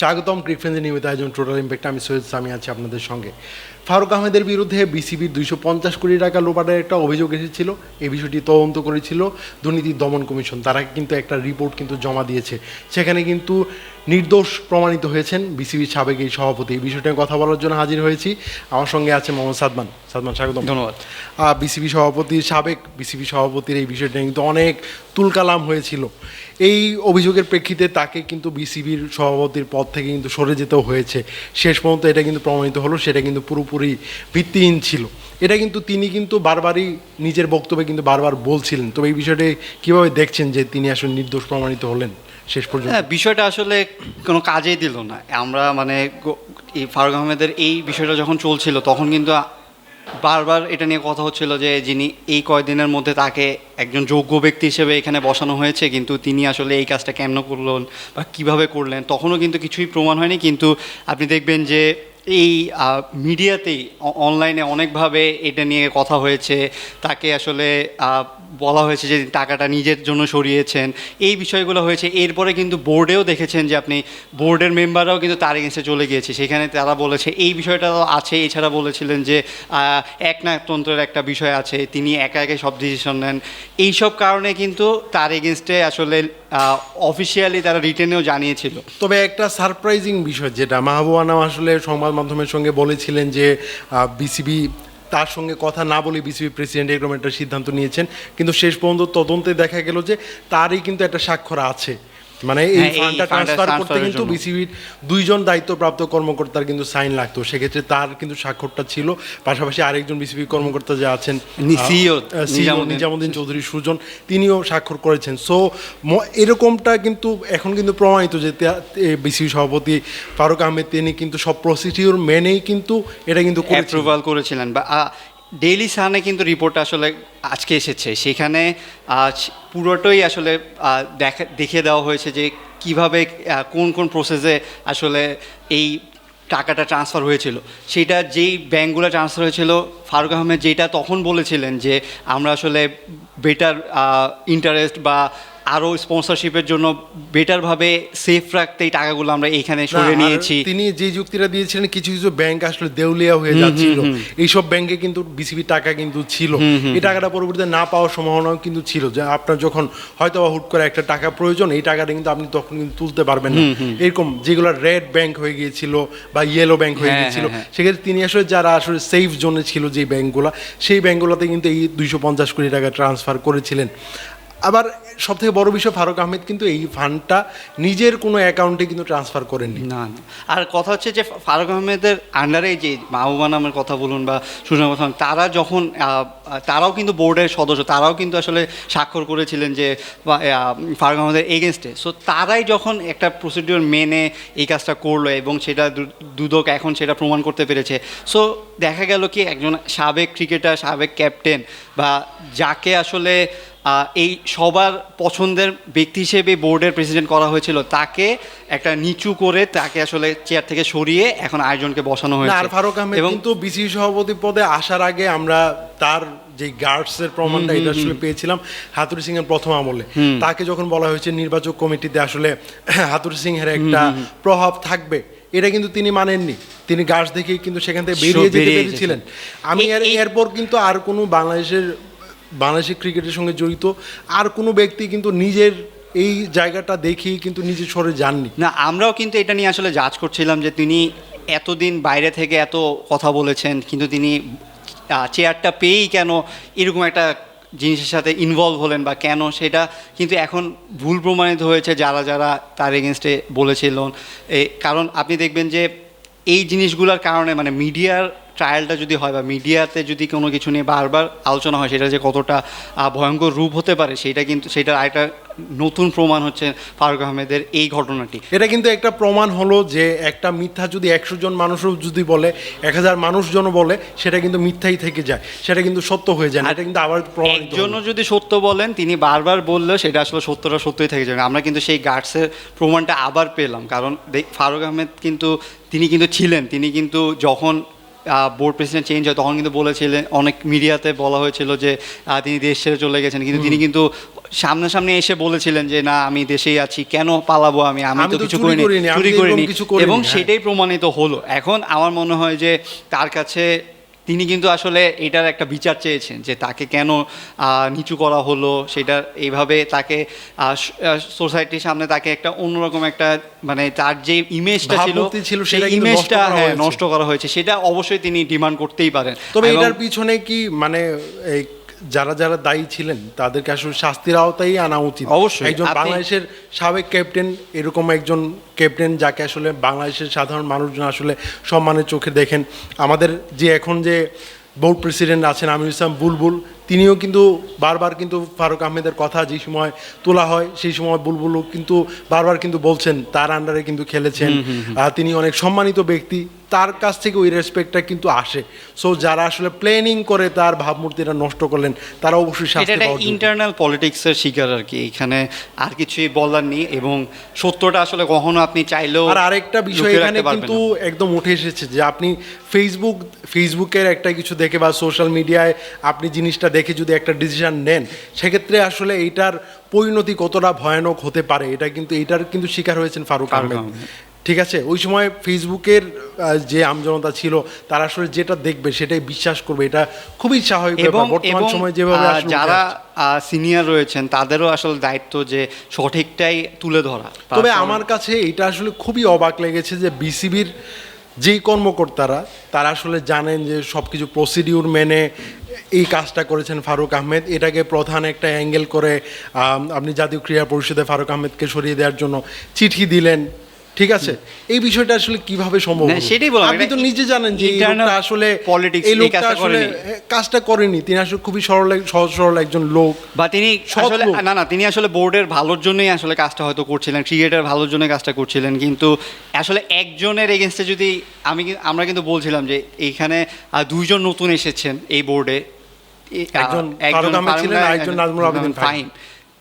স্বাগতম ক্রিকফ্রেন্সের নিয়মিত আয়োজন টোটাল ইম্প্যাক্ট আমি সৈয়দ সামি আছি আপনাদের সঙ্গে। ফারুক আহমেদের বিরুদ্ধে বিসিবির দুইশো পঞ্চাশ কোটি টাকা লোপাটের একটা অভিযোগ এসেছিল। এই বিষয়টি তদন্ত করেছিল দুর্নীতি দমন কমিশন। তারা কিন্তু একটা রিপোর্ট কিন্তু জমা দিয়েছে। সেখানে কিন্তু নির্দোষ প্রমাণিত হয়েছেন বিসিবির সাবেক এই সভাপতি। এই বিষয়টা কথা বলার জন্য হাজির হয়েছি। আমার সঙ্গে আছে মোহাম্মদ সাদমান। সাদমান স্বাগতম। ধন্যবাদ। বিসিবি সভাপতির সাবেক বিসিবি সভাপতির এই বিষয়টা কিন্তু অনেক তুলকালাম হয়েছিল। এই অভিযোগের প্রেক্ষিতে তাকে কিন্তু বিসিবির সভাপতির পদ থেকে কিন্তু সরে যেতেও হয়েছে। শেষ পর্যন্ত এটা কিন্তু প্রমাণিত হলো, সেটা কিন্তু পুরোপুরি ভিত্তিহীন ছিল। এটা কিন্তু তিনি কিন্তু বারবারই নিজের বক্তব্যে কিন্তু বারবার বলছিলেন। তবে এই বিষয়টি কীভাবে দেখছেন যে তিনি আসলে নির্দোষ প্রমাণিত হলেন শেষ পর্যন্ত? হ্যাঁ বিষয়টা আসলে কোনো কাজেই দিল না। আমরা মানে এই ফারুক আহমেদের এই বিষয়টা যখন চলছিল, তখন কিন্তু বারবার এটা নিয়ে কথা হচ্ছিল যে যিনি এই কয়দিনের মধ্যে তাকে একজন যোগ্য ব্যক্তি হিসেবে এখানে বসানো হয়েছে, কিন্তু তিনি আসলে এই কাজটা কেমন করলেন বা কীভাবে করলেন, তখনও কিন্তু কিছুই প্রমাণ হয়নি। কিন্তু আপনি দেখবেন যে এই মিডিয়াতেই অনলাইনে অনেকভাবে এটা নিয়ে কথা হয়েছে। তাকে আসলে বলা হয়েছে যে টাকাটা নিজের জন্য সরিয়েছেন। এই বিষয়গুলো হয়েছে। এরপরে কিন্তু বোর্ডেও দেখেছেন যে আপনি বোর্ডের মেম্বাররাও কিন্তু তার এগেনস্টে চলে গিয়েছে। সেখানে তারা বলেছে, এই বিষয়টা আছে। এছাড়া বলেছিলেন যে একনায়কতন্ত্রের একটা বিষয় আছে। তিনি একা একা সব ডিসিশন নেন। এইসব কারণে কিন্তু তার এগেনস্টে আসলে অফিসিয়ালি তারা রিটেনেও জানিয়েছিল। তবে একটা সারপ্রাইজিং বিষয় যেটা মাহবুবানা আসলে সংবাদ মাধ্যমের সঙ্গে বলেছিলেন যে বিসিবি তার সঙ্গে কথা না বলে বিসিবি প্রেসিডেন্ট এরকম একটা সিদ্ধান্ত নিয়েছেন। কিন্তু শেষ পর্যন্ত তদন্তে দেখা গেল যে তারই কিন্তু একটা স্বাক্ষর আছে। মানে এই হ্যাঁ, ফান্ডটা ফান্ডটা ট্রান্সফার করতে কিন্তু। বিসিবির দুইজন দায়িত্বপ্রাপ্ত কর্মকর্তার কিন্তু সাইন লাগতো। সেক্ষেত্রে তার কিন্তু স্বাক্ষরটা ছিল। পাশাপাশি আরেকজন বিসিবি কর্মকর্তা যে আছেন নিজামুদ্দিন। চৌধুরী সুজন তিনিও স্বাক্ষর করেছেন। সো এরকমটা কিন্তু এখন কিন্তু প্রমাণিত যে বিসিবি সভাপতি ফারুক আহমেদ তিনি কিন্তু সব প্রসিডিউর মেনেই কিন্তু এটা কিন্তু অ্যাপ্রুভাল করেছিলেন। বা ডেইলি সানে কিন্তু রিপোর্ট আসলে আজকে এসেছে। সেখানে আজ পুরোটাই আসলে দেখা, দেখিয়ে দেওয়া হয়েছে যে কীভাবে কোন কোন প্রসেসে আসলে এই টাকাটা ট্রান্সফার হয়েছিল। সেটা যেই ব্যাঙ্কগুলো ট্রান্সফার হয়েছিল, ফারুক আহমেদ যেটা তখন বলেছিলেন যে আমরা আসলে বেটার ইন্টারেস্ট বা আরও স্পন্সরশিপের জন্য বেটারভাবে সেফ রাখতে এই টাকাগুলো আমরা এইখানে না, সরিয়ে আর নিয়েছি। তিনি যে যুক্তিটা দিয়েছিলেন কিছু কিছু ব্যাংক আসলে দেউলিয়া হয়ে যাচ্ছিল। এইসব ব্যাংকে কিন্তু বিসিবি টাকা কিন্তু ছিল। এই টাকাটা পরবর্তীতে না পাওয়ার সম্ভাবনাও কিন্তু ছিল যে আপনার যখন হয়তো বা হুট করে একটা টাকা প্রয়োজন এই টাকাটা কিন্তু আপনি তখন কিন্তু তুলতে পারবেন না। এরকম যেগুলো রেড ব্যাংক হয়ে গিয়েছিল বা ইয়েলো ব্যাংক হয়ে হ্যাঁ, গিয়েছিল হ্যাঁ, হ্যাঁ। সেক্ষেত্রে তিনি আসলে যারা আসলে সেফ জোনে ছিল যে ব্যাংকগুলো সেই ব্যাংকগুলোতে কিন্তু এই দুইশো পঞ্চাশ কোটি টাকা ট্রান্সফার করেছিলেন। আবার সব থেকে বড় বিষয় ফারুক আহমেদ কিন্তু এই ফান্ডটা নিজের কোনো অ্যাকাউন্টে কিন্তু ট্রান্সফার করেননি। না আর কথা হচ্ছে যে ফারুক আহমেদের আন্ডারে যে মাহবুবা নামের কথা বলুন বা সুজন কথা তারা যখন তারাও কিন্তু বোর্ডের সদস্য, তারাও কিন্তু আসলে স্বাক্ষর করেছিলেন যে ফারুক আহমেদের এগেনস্টে সো তারাই যখন একটা প্রসিডিওর মেনে এই কাজটা করল এবং সেটা দুদক এখন সেটা প্রমাণ করতে পেরেছে। সো দেখা গেল কি একজন সাবেক ক্রিকেটার সাবেক ক্যাপ্টেন বা যাকে আসলে এই সবার পছন্দের ব্যক্তি হিসেবে বোর্ডের প্রেসিডেন্ট করা হয়েছিল। তাকে একটা নিচু করে তাকে আসলে চেয়ার থেকে সরিয়ে এখন আয়োজনকে বসানো হয়েছে আর ফারুক আহমেদ এবং কিন্তু বিসিবি সভাপতি পদে আসার আগে আমরা তার যে গার্ডস এর প্রমাণটা এটা আসলে পেয়েছিলাম হাতুরি সিং এর প্রথম আমলে। তাকে যখন বলা হয়েছে নির্বাচক কমিটিতে আসলে হাতুরি সিং এর একটা প্রভাব থাকবে এটা কিন্তু তিনি মানেননি। তিনি গার্ডস দেখেই কিন্তু সেখান থেকে বেরিয়ে যেতে পেরেছিলেন। আমি এরপর কিন্তু আর কোনো বাংলাদেশের বাংলাদেশের ক্রিকেটের সঙ্গে জড়িত। আর কোনো ব্যক্তি কিন্তু নিজের এই জায়গাটা দেখেই কিন্তু নিজে সরে যাননি। না, আমরাও কিন্তু এটা নিয়ে আসলে জাজ করছিলাম যে তিনি এতদিন বাইরে থেকে এত কথা বলেছেন, কিন্তু তিনি চেয়ারটা পেয়েই কেন এরকম একটা জিনিসের সাথে ইনভলভ হলেন বা কেন সেটা কিন্তু এখন ভুল প্রমাণিত হয়েছে যারা যারা তার এগেনস্টে বলেছিলেন। কারণ আপনি দেখবেন যে এই জিনিসগুলোর কারণে মানে মিডিয়ার ট্রায়ালটা যদি হয় বা মিডিয়াতে যদি কোনো কিছু নিয়ে বারবার আলোচনা হয় সেটা যে কতটা ভয়ঙ্কর রূপ হতে পারে সেটা কিন্তু সেটার আরেকটা নতুন প্রমাণ হচ্ছে ফারুক আহমেদের এই ঘটনাটি। এটা কিন্তু একটা প্রমাণ হলো যে একটা মিথ্যা যদি একশো জন মানুষও যদি বলে এক হাজার মানুষজনও বলে সেটা কিন্তু মিথ্যাই থেকে যায়। সেটা কিন্তু সত্য হয়ে যায় না। এটা কিন্তু আবার প্রমাণিত জন্য যদি সত্য বলেন তিনি বারবার বললেও সেটা আসলে সত্যটা সত্যই থেকে যাবে আমরা কিন্তু সেই গার্ডসের প্রমাণটা আবার পেলাম। কারণ দেখ- ফারুক আহমেদ কিন্তু তিনি কিন্তু ছিলেন। তিনি কিন্তু যখন বোর্ড প্রেসিডেন্ট চেঞ্জ হয় তখন কিন্তু বলেছিলেন অনেক মিডিয়াতে বলা হয়েছিল যে তিনি দেশ ছেড়ে চলে গেছেন। কিন্তু তিনি কিন্তু সামনাসামনি এসে বলেছিলেন যে না আমি দেশেই আছি কেন পালাবো আমি? আমি তো কিছু করিনি করিনি, চুরি করিনি এবং হ্যাঁ। সেটাই প্রমাণিত হলো। এখন আমার মনে হয় যে তার কাছে তিনি কিন্তু আসলে এটার একটা বিচার চেয়েছেন যে তাকে কেন নিচু করা হলো সেটা এইভাবে তাকে সোসাইটির সামনে তাকে একটা অন্যরকম একটা মানে তার যে ইমেজটা ছিল ছিল, সেই ইমেজটা হ্যাঁ নষ্ট করা হয়েছে। সেটা অবশ্যই তিনি ডিমান্ড করতেই পারেন। তবে এটার পিছনে কি মানে এই যারা যারা দায়ী ছিলেন তাদেরকে আসলে শাস্তির আওতায় আনা উচিত অবশ্যই। একজন বাংলাদেশের সাবেক ক্যাপ্টেন এরকম একজন ক্যাপ্টেন যাকে আসলে বাংলাদেশের সাধারণ মানুষজন আসলে সম্মানের চোখে দেখেন আমাদের যে এখন যে বোর্ড প্রেসিডেন্ট আছেন আমির ইসলাম বুলবুল তিনিও কিন্তু বারবার কিন্তু ফারুক আহমেদের কথা যে সময় তোলা হয় সেই সময় বুলবুলও কিন্তু বারবার কিন্তু বলছেন তার আন্ডারে কিন্তু খেলেছেন। তিনি অনেক সম্মানিত ব্যক্তি তার কাছ থেকে ওই রেসপেক্টটা কিন্তু আসে। সো যারা আসলে প্ল্যানিং করে তার ভাবমূর্তিটা নষ্ট করলেন তারা অবশ্যই শাস্তি ইন্টারনাল পলিটিক্সের শিকার আর কি এখানে আর কিছুই বলার নেই এবং সত্যটা আসলে কখনো আপনি চাইলেও আর আরেকটা বিষয় এখানে কিন্তু একদম উঠে এসেছে যে আপনি ফেসবুক ফেসবুকের একটা কিছু দেখে বা সোশ্যাল মিডিয়ায় আপনি জিনিসটা দেখে যদি একটা ডিসিশন নেন সেক্ষেত্রে আসলে এইটার পরিণতি কতটা ভয়ানক হতে পারে এটা কিন্তু এটার কিন্তু শিকার হয়েছেন ফারুক আহমেদ। ঠিক আছে? ওই সময় ফেসবুকের যে আমজনতা ছিল তারা আসলে যেটা দেখবে সেটাই বিশ্বাস করবে। এটা খুবই স্বাভাবিক এবং বর্তমান সময় যেভাবে যারা সিনিয়র রয়েছেন তাদেরও আসলে দায়িত্ব যে সঠিকটাই তুলে ধরা। তবে আমার কাছে এটা আসলে খুবই অবাক লেগেছে যে বিসিবির যেই কর্মকর্তারা তারা আসলে জানেন যে সব কিছু প্রসিডিউর মেনে এই কাজটা করেছেন ফারুক আহমেদ। এটাকে প্রধান একটা অ্যাঙ্গেল করে আপনি জাতীয় ক্রীড়া পরিষদে ফারুক আহমেদকে সরিয়ে দেওয়ার জন্য চিঠি দিলেন। ঠিক আছে? এই বিষয়টা আসলে কীভাবে সম্ভব সেটাই বললাম, আপনি তো নিজে জানেন যে লোকটা আসলে politics এই লোকটা কাজটা আসলে করেনি। কাজটা করেনি। তিনি আসলে খুবই সরল সহজ সরল একজন লোক। বা তিনি আসলে না না তিনি আসলে বোর্ডের ভালোর জন্যই আসলে কাজটা হয়তো করছিলেন ক্রিকেটের ভালোর জন্য কাজটা করছিলেন কিন্তু আসলে একজনের এগেনস্টে যদি আমি আমরা কিন্তু বলছিলাম যে এইখানে দুইজন নতুন এসেছেন এই বোর্ডে। একজন একজন ফাহিম।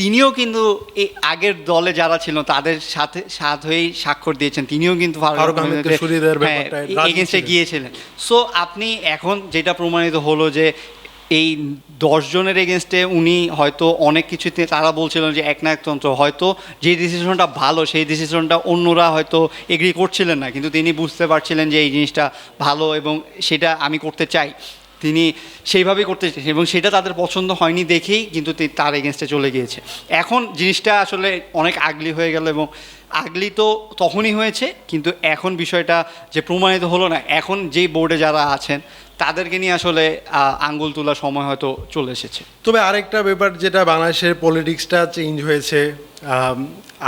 তিনিও কিন্তু এই আগের দলে যারা ছিল তাদের সাথে সাথ হয়েই স্বাক্ষর দিয়েছেন। তিনিও কিন্তু হ্যাঁ, এগেনস্টে গিয়েছিলেন। সো আপনি এখন যেটা প্রমাণিত হলো যে এই দশজনের এগেনস্টে উনি হয়তো অনেক কিছুতে তারা বলছিলেন যে একনায়কতন্ত্র হয়তো যে ডিসিশনটা ভালো সেই ডিসিশনটা অন্যরা হয়তো এগ্রি করছিলেন না। কিন্তু তিনি বুঝতে পারছিলেন যে এই জিনিসটা ভালো এবং সেটা আমি করতে চাই। তিনি সেইভাবেই করতে চেয়েছেন এবং সেটা তাদের পছন্দ হয়নি দেখেই কিন্তু তার এগেনস্টে চলে গিয়েছে। এখন জিনিসটা আসলে অনেক আগলি হয়ে গেল এবং আগলি তো তখনই হয়েছে, কিন্তু এখন বিষয়টা যে প্রমাণিত হলো না। এখন যেই বোর্ডে যারা আছেন তাদেরকে নিয়ে আসলে আঙ্গুল তোলার সময় হয়তো চলে এসেছে। তবে আরেকটা ব্যাপার যেটা বাংলাদেশের পলিটিক্সটা চেঞ্জ হয়েছে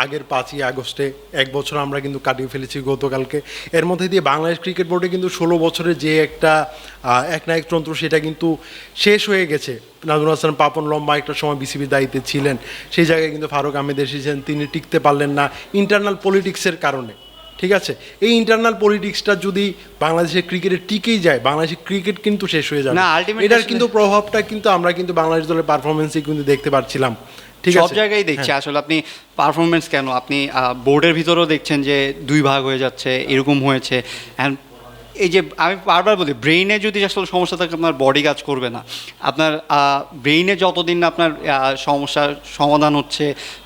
আগের পাঁচই আগস্টে, এক বছর আমরা কিন্তু কাটিয়ে ফেলেছি গতকালকে। এর মধ্যে দিয়ে বাংলাদেশ ক্রিকেট বোর্ডে কিন্তু ষোলো বছরের যে একটা একনায়কতন্ত্র সেটা কিন্তু শেষ হয়ে গেছে। নাজমুল হাসান পাপন লম্বা একটা সময় বিসিবির দায়িত্বে ছিলেন। সেই জায়গায় কিন্তু ফারুক আহমেদ এসেছেন, তিনি টিকতে পারলেন না ইন্টারনাল পলিটিক্সের কারণে। ঠিক আছে? এই ইন্টারনাল পলিটিক্সটা যদি বাংলাদেশের ক্রিকেটে টিকেই যায় বাংলাদেশের ক্রিকেট কিন্তু শেষ হয়ে যাবে। না, এটার কিন্তু প্রভাবটা কিন্তু আমরা কিন্তু বাংলাদেশ দলের পারফরমেন্সই কিন্তু দেখতে পাচ্ছিলাম ঠিক সব জায়গায় দেখছি। আসলে আপনি পারফরমেন্স কেন? আপনি বোর্ডের ভিতরেও দেখছেন যে দুই ভাগ হয়ে যাচ্ছে এরকম হয়েছে। অ্যান্ড এই যে আমি বারবার বলি ব্রেইনে যদি আসলে সমস্যা থাকে, আপনার বডি কাজ করবে না। আপনার ব্রেইনে যতদিন আপনার সমস্যার সমাধান হচ্ছে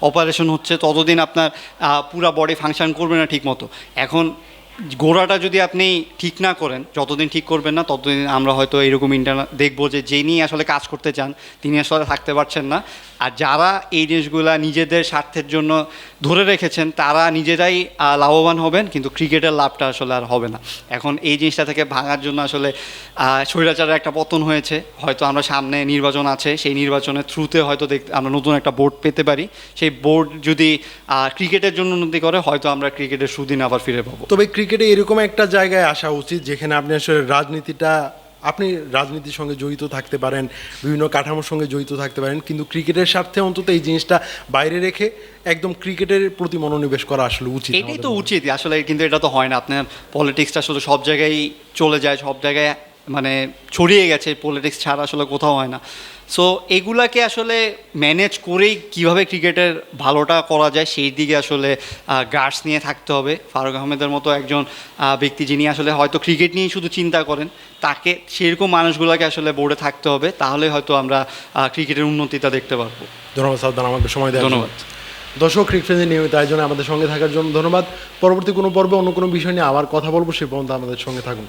অপারেশন হচ্ছে, ততদিন আপনার পুরা বডি ফাংশন করবে না ঠিক মতো এখন গোড়াটা যদি আপনি ঠিক না করেন, যতদিন ঠিক করবেন না, ততদিন আমরা হয়তো এরকম ইন্টারনাল দেখব যে যিনি আসলে কাজ করতে চান, তিনি আসলে থাকতে পারছেন না। আর যারা এই জিনিসগুলা নিজেদের স্বার্থের জন্য ধরে রেখেছেন, তারা নিজেরাই লাভবান হবেন, কিন্তু ক্রিকেটের লাভটা আসলে আর হবে না। এখন এই জিনিসটা থেকে ভাঙার জন্য আসলে স্বৈরাচারের একটা পতন হয়েছে। হয়তো আমরা সামনে নির্বাচন আছে, সেই নির্বাচনের থ্রুতে হয়তো দেখ, আমরা নতুন একটা বোর্ড পেতে পারি। সেই বোর্ড যদি ক্রিকেটের জন্য উন্নতি করে, হয়তো আমরা ক্রিকেটের সুদিন আবার ফিরে পাবো। তবে ক্রিকেটে এরকম একটা জায়গায় আসা উচিত যেখানে আপনি আসলে রাজনীতিটা আপনি রাজনীতির সঙ্গে জড়িত থাকতে পারেন বিভিন্ন কাঠামোর সঙ্গে জড়িত থাকতে পারেন কিন্তু ক্রিকেটের স্বার্থে অন্তত এই জিনিসটা বাইরে রেখে একদম ক্রিকেটের প্রতি মনোনিবেশ করা আসলে উচিত এটাই তো উচিত। আসলে কিন্তু এটা তো হয় না। আপনার পলিটিক্সটা আসলে সব জায়গায় চলে যায় সব জায়গায় মানে ছড়িয়ে গেছে পলিটিক্স ছাড়া আসলে কোথাও হয় না। সো এগুলাকে আসলে ম্যানেজ করেই কীভাবে ক্রিকেটের ভালোটা করা যায় সেই দিকে আসলে গার্ডস নিয়ে থাকতে হবে। ফারুক আহমেদের মতো একজন ব্যক্তি যিনি আসলে হয়তো ক্রিকেট নিয়েই শুধু চিন্তা করেন তাকে সেরকম মানুষগুলোকে আসলে বোর্ডে থাকতে হবে তাহলে হয়তো আমরা ক্রিকেটের উন্নতিটা দেখতে পারব। ধন্যবাদ সাবধান আমাকে সময় জন্য। ধন্যবাদ। দর্শক ক্রিকেটের নিয়মিত আয়োজনে আমাদের সঙ্গে থাকার জন্য ধন্যবাদ। পরবর্তী কোনো পর্বে অন্য কোনো বিষয় নিয়ে আবার কথা বলব সে পর্যন্ত আমাদের সঙ্গে থাকুন।